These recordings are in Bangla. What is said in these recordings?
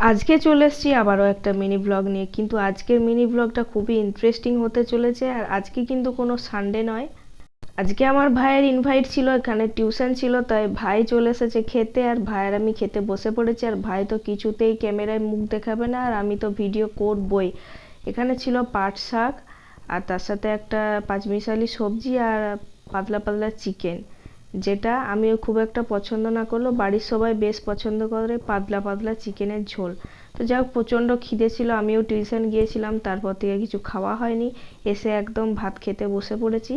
আজকে চলে এসেছি আবারও একটা মিনি ব্লগ নিয়ে। কিন্তু আজকের মিনি ব্লগটা খুবই ইন্টারেস্টিং হতে চলেছে আর আজকে কিন্তু কোনো সানডে নয়। আজকে আমার ভাইয়ের ইনভাইট ছিল, এখানে টিউশন ছিল, তাই ভাই চলে এসেছে খেতে আর ভাইয়ের আমি খেতে বসে পড়েছি আর ভাই তো কিছুতেই ক্যামেরায় মুখ দেখাবে না আর আমি তো ভিডিও করবই। এখানে ছিল পাট শাক আর তার সাথে একটা পাঁচমিশালি সবজি আর পাতলা পাতলা চিকেন যেটা আমিও খুব একটা পছন্দ না করলেও বাড়ির সবাই বেশ পছন্দ করে পাতলা পাতলা চিকেনের ঝোল। তো যাই হোক, প্রচণ্ড খিদে ছিল, আমিও টিউশন গিয়েছিলাম, তারপর থেকে কিছু খাওয়া হয়নি, এসে একদম ভাত খেতে বসে পড়েছি।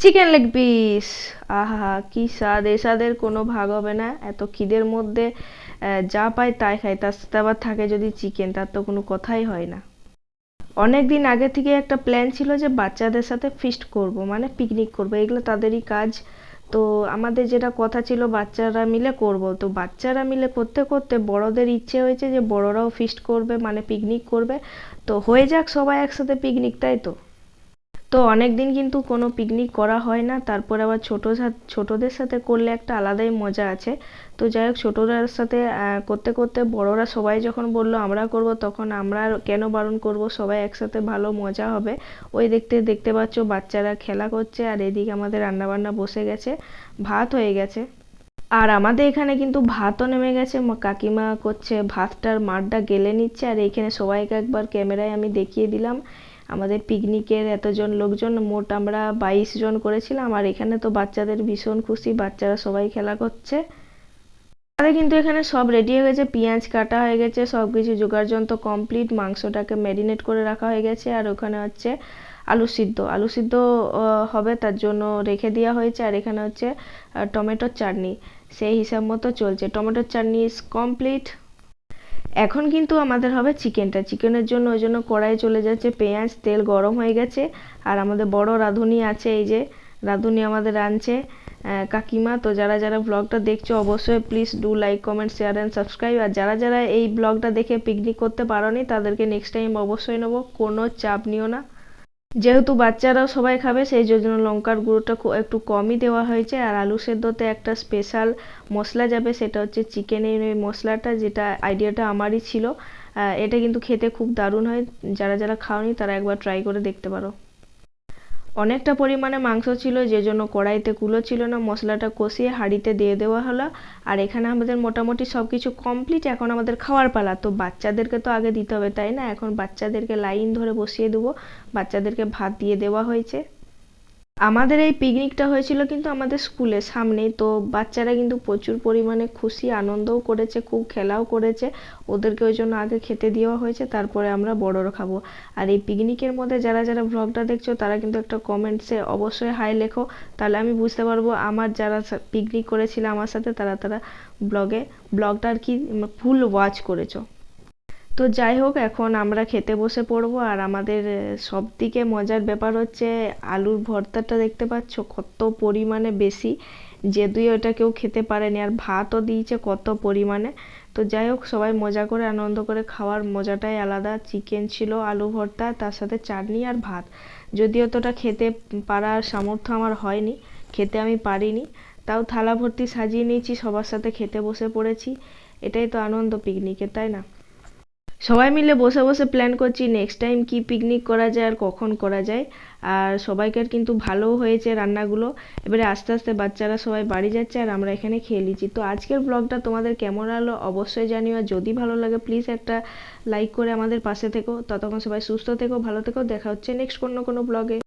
Chicken leg piece! আহা, কি স্বাদ, এ স্বাদের কোনো ভাগ হবে না। এত খিদের মধ্যে যা পাই তাই খাই, তার সাথে আবার থাকে যদি চিকেন, তার তো কোনো কথাই হয় না। অনেক দিন আগে থেকে একটা প্ল্যান ছিল যে বাচ্চাদের সাথে ফিস্ট করব মানে পিকনিক করব, এগুলো তাদেরই কাজ। তো আমাদের যেটা কথা ছিল বাচ্চারা মিলে করব। তো বাচ্চারা মিলে করতে করতে বড়দের ইচ্ছে হয়েছে যে বড়রাও ফিস্ট করবে মানে পিকনিক করবে। তো হয়ে যাক সবাই একসাথে পিকনিক তাই তো? তো অনেক দিন কিন্তু কোনো পিকনিক করা হয় না, তারপর আবার ছোটো ছোটোদের সাথে করলে একটা আলাদাই মজা আছে। তো যাই হোক ছোটোদের সাথে করতে করতে বড়রা সবাই যখন বলল আমরা করব, তখন আমরা কেন বারণ করব? সবাই একসাথে ভালো মজা হবে। ওই দেখতে দেখতে পাচ্ছ বাচ্চারা খেলা করছে আর এদিকে আমাদের রান্নাবান্না বসে গেছে। ভাত হয়ে গেছে। আর আমাদের এখানে কিন্তু ভাতও নেমে গেছে। কাকিমা করছে ভাতটার মাঠটা গেলে নিচ্ছে। আর এইখানে সবাইকে একবার ক্যামেরায় আমি দেখিয়ে দিলাম। আমাদের পিকনিকের এতজন লোকজন, মোট আমরা বাইশ জন করেছিলাম, আর এখানে তো বাচ্চাদের ভীষণ খুশি, বাচ্চারা সবাই খেলা করছে। আমাদের কিন্তু এখানে সব রেডি হয়ে গেছে, পেঁয়াজ কাটা হয়ে গেছে সব কিছু জোগাড় যন্ত্র কমপ্লিট মাংসটাকে ম্যারিনেট করে রাখা হয়ে গেছে, আর ওখানে হচ্ছে আলু সিদ্ধ। আলু সিদ্ধ হবে তার জন্য রেখে দেওয়া হয়েছে, আর এখানে হচ্ছে টমেটোর চাটনি। সেই হিসাব মতো চলছে। টমেটোর চাটনি ইজ কমপ্লিট এখন কিন্তু আমাদের হবে চিকেনটা। চিকেনের জন্য ওই জন্য কড়াই চলে যাচ্ছে পেঁয়াজ, তেল গরম হয়ে গেছে। আর আমাদের বড় রাঁধুনি আছে, এই যে রাঁধুনি আমাদের রাঁধছে কাকিমা। তো যারা যারা ব্লগটা দেখছ, অবশ্যই please do like comment share and subscribe আর যারা যারা এই ব্লগটা দেখে পিকনিক করতে পারো তাদেরকে নেক্সট টাইম অবশ্যই নেব। কোনো চাপ নিও না। যেহেতু বাচ্চারাও সবাই খাবে, সেই জন্য লঙ্কার গুঁড়োটা একটু কমই দেওয়া হয়েছে। আর আলু সেদ্ধতে একটা স্পেশাল মশলা যাবে, সেটা হচ্ছে চিকেনের ওই মশলাটা, যেটা আইডিয়াটা আমারই ছিল। এটা কিন্তু খেতে খুব দারুণ হয়। যারা যারা খাওনি, তারা একবার ট্রাই করে দেখতে পারো। অনেকটা পরিমাণে মাংস ছিল, যে জন্য কড়াইতে কুলো ছিল না, মশলাটা কষিয়ে হাঁড়িতে দিয়ে দেওয়া হলো। আর এখানে আমাদের মোটামুটি সব কিছু কমপ্লিট এখন আমাদের খাওয়ার পালা। তো বাচ্চাদেরকে তো আগে দিতে হবে, তাই না? এখন বাচ্চাদেরকে লাইন ধরে বসিয়ে দেবো। বাচ্চাদেরকে ভাত দিয়ে দেওয়া হয়েছে। আমাদের এই পিকনিকটা হয়েছিল কিন্তু আমাদের স্কুলের সামনেই, তো বাচ্চারা কিন্তু প্রচুর পরিমাণে খুশি, আনন্দও করেছে, খুব খেলাও করেছে। ওদেরকে ওই জন্য আগে খেতে দেওয়া হয়েছে, তারপরে আমরা বড়রা খাব। আর এই পিকনিকের মধ্যে যারা যারা ব্লগটা দেখছ, তারা কিন্তু একটা কমেন্টসে অবশ্যই হাই লেখো। তাহলে আমি বুঝতে পারব, আমার যারা পিকনিক করেছিল আমার সাথে, তারা তারা ব্লগে ব্লগটা আর কি ফুল ওয়াচ করেছ। তো যাই হোক, এখন আমরা খেতে বসে পড়ব আর আমাদের সব থেকে মজার ব্যাপার হচ্ছে আলুর ভর্তাটা দেখতে পাচ্ছ কত পরিমাণে বেশি যে দুই ওটা কেউ খেতে পারেনি আর ভাতও দিয়েছে কত পরিমাণে। তো যাই হোক, সবাই মজা করে আনন্দ করে খাওয়ার মজাটাই আলাদা। চিকেন ছিল আলু ভর্তা, তার সাথে চাটনি আর ভাত। যদিও তোটা খেতে পারার সামর্থ্য আমার হয়নি, খেতে আমি পারিনি। তাও থালা ভর্তি সাজিয়ে নিয়েছি, সবার সাথে খেতে বসে পড়েছি। এটাই তো আনন্দ পিকনিকের তাই না? সবাই মিলে বসে বসে প্ল্যান করছি নেক্সট টাইম কি পিকনিক করা যায় আর কখন করা যায়। আর সবাইকার কিন্তু ভালো হয়েছে রান্নাগুলো। এবারে আস্তে আস্তে বাচ্চারা সবাই বাড়ি যাচ্ছে আর আমরা এখানে খেয়ে নিচ্ছি। তো আজকের ব্লগটা তোমাদের কেমন আলো অবশ্যই জানিও। আর যদি ভালো লাগে প্লিজ একটা লাইক করে আমাদের পাশে থেকো। ততক্ষণ সবাই সুস্থ থেকো, ভালো থেকো। দেখা হচ্ছে নেক্সট কোনো কোনো ব্লগে